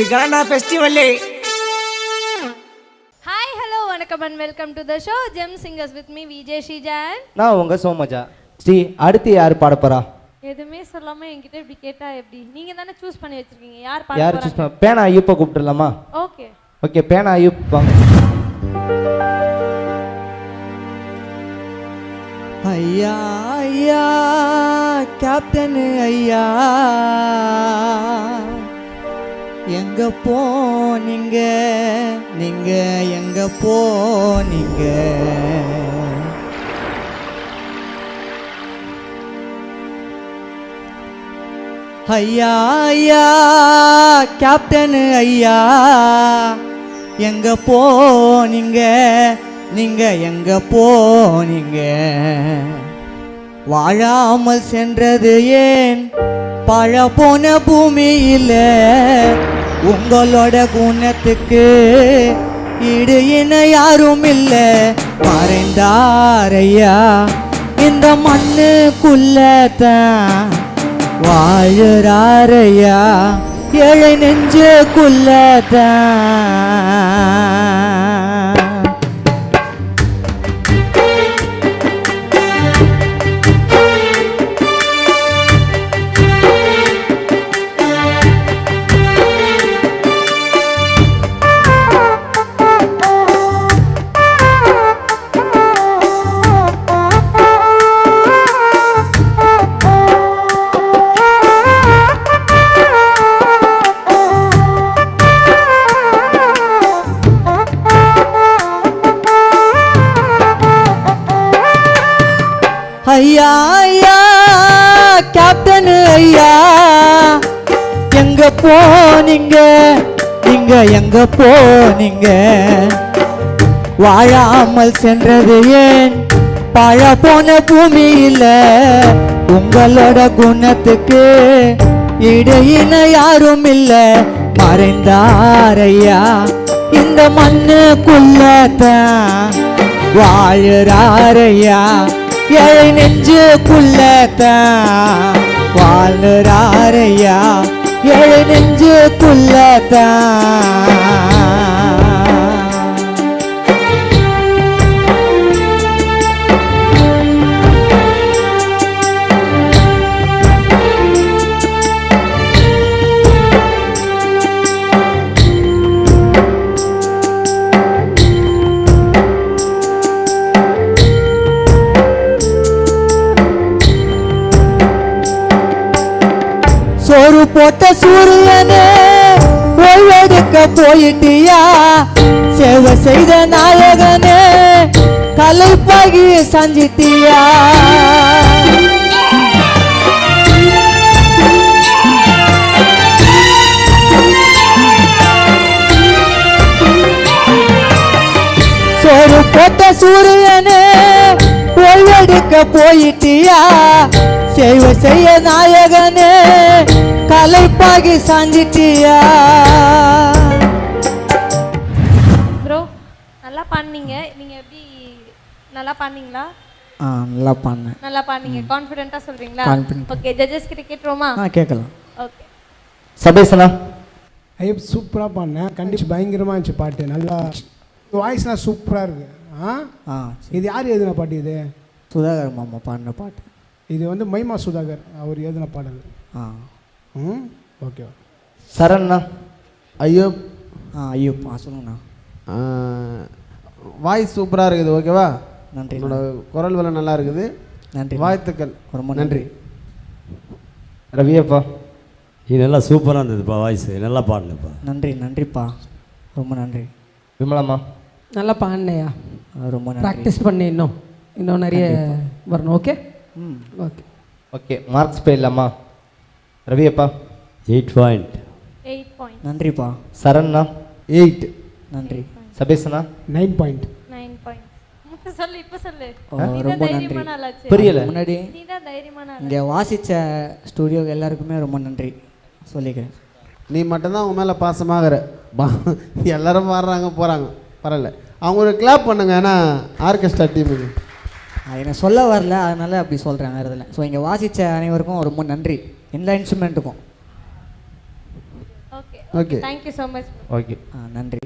இது festival hi hello வணக்கம் and welcome to the show gem singers with me Vijay Shijan நான் உங்க சோமஜா. ஸ்ரீ அடுத்து யார் பாட போறா? எதுவுமே சொல்லாம என்கிட்ட இப்படி கேட்டா எப்படி? நீங்க தானே சூஸ் பண்ணி வச்சிருக்கீங்க. யார் யார் பாட சூஸ் பண்ண பேனா ஐயப்ப கூப்பிட்டுலாமா ஓகே ஓகே பேனா ஐயப் வாங்க. ஐயா ஐயா கேப்டன் ஐயா. எங்க போனீங்க? நீங்க எங்க போனீங்க? ஐயா ஐயா கேப்டனு ஐயா எங்க போனீங்க? நீங்க எங்க போனீங்க? வாழாமல் சென்றது ஏன்? பழ போன பூமியில உங்களோட குணத்துக்கு இடு இணை யாரும் இல்லை மறைந்தாரையா இந்த மண்ணுக்குள்ளதான் வாழுறாரையா. ஏழை நெஞ்சுக்குள்ளதான் ஐயா ஐயா கேப்டன் ஐயா. எங்க போனீங்க? நீங்க எங்க போனீங்க? வாழாமல் சென்றது ஏன்? பழ போன பூமியில உங்களோட குணத்துக்கு இடையின யாரும் இல்ல. மறைந்தாரையா இந்த மண்ணுக்குள்ளதான் வாழுறாரையா ஏழை நெஞ்சுக்குள்ளதான் வாழ்றாரையா ஏழை நெஞ்சுக்குள்ளதான் சோறு சூரியனே ஓய்வெடுக்க போயிட்டியா? சேவை செய்த நாயகனே கலைப்பாகி சஞ்சிட்டியா சோறு போட்ட சூரியனே ஓய்வெடுக்க போயிட்டியா? சேவை செய்ய நாயகனே கலைப்பாகி சாஞ்சிட்டியா? ப்ரோ நல்லா பண்ணீங்க. நீங்க எப்படி நல்லா பண்ணீங்களா? ஆ நல்லா பண்ணேன். நல்லா பண்ணீங்க. கான்ஃபிடென்ட்டா சொல்றீங்களா? Confident. ஓகே ஜட்ஜஸ் கிட்ட கேட்டுருவோமா? ஆ கேட்கலாம். ஓகே சபேசனா ஐயப் சூப்பராக பண்ணேன். கண்டிப்பாக பயங்கரமாக இருந்துச்சு பாட்டு. நல்லா வாய்ஸ்லாம் சூப்பராக இருக்கு. ஆ ஆ இது யார் எழுதின பாட்டு இது? சுதாகர் மாமா பாடின பாட்டு. இது வந்து மைமா சுதாகர் அவர் எழுதின பாடல். ஆ. ம் ஓகே சரண்ண்ணா ஐயோ ஆ ஐயோ ஆ சொல்லுங்கண்ணா. வாய்ஸ் சூப்பராக இருக்குது ஓகேவா? நன்றி உன்னோட குரல் வளம் நல்லா இருக்குது. நன்றி வாழ்த்துக்கள். ரொம்ப நன்றி. ரவியப்பா நீ நல்லா சூப்பராக இருந்ததுப்பா வாய்ஸ் நல்லா பாடினப்பா நன்றி நன்றிப்பா. ரொம்ப நன்றி. விமலாம்மா. நல்லா பாடினையா? ரொம்ப ப்ராக்டிஸ் பண்ணி இன்னும். இன்னும் நிறைய வரணும் ஓகே ம். ஓகே ஓகே மார்க்ஸ் போயிடலாமா? ரவியப்பா எயிட் பாயிண்ட் எயிட் பாயிண்ட் நன்றிப்பா. சரண்ண்ணா எயிட் நன்றி. சபேசனா நைன் பாயிண்ட் நைன் பாயிண்ட் சொல்லு இப்ப ரொம்ப நன்றி. புரியல. முன்னாடி இங்கே வாசித்த ஸ்டூடியோ எல்லாருக்குமே ரொம்ப நன்றி. சொல்லிக்கிறேன். நீ மட்டும்தான் உன் மேலே பாசமாகற. பா- எல்லாரும் பாடுறாங்க போகிறாங்க பரவாயில்ல. அவங்க ஒரு கிளாப் பண்ணுங்க ஏன்னா ஆர்கெஸ்ட்ரா டீமுக்கு எனக்கு சொல்ல வரல அதனால அப்படி சொல்கிறேன் வேறு இதில் ஸோ இங்கே வாசித்த அனைவருக்கும் ரொம்ப நன்றி. எல்லா இன்ஸ்ட்ருமெண்ட்டுக்கும் okay okay thank you so much okay ஆ நன்றி.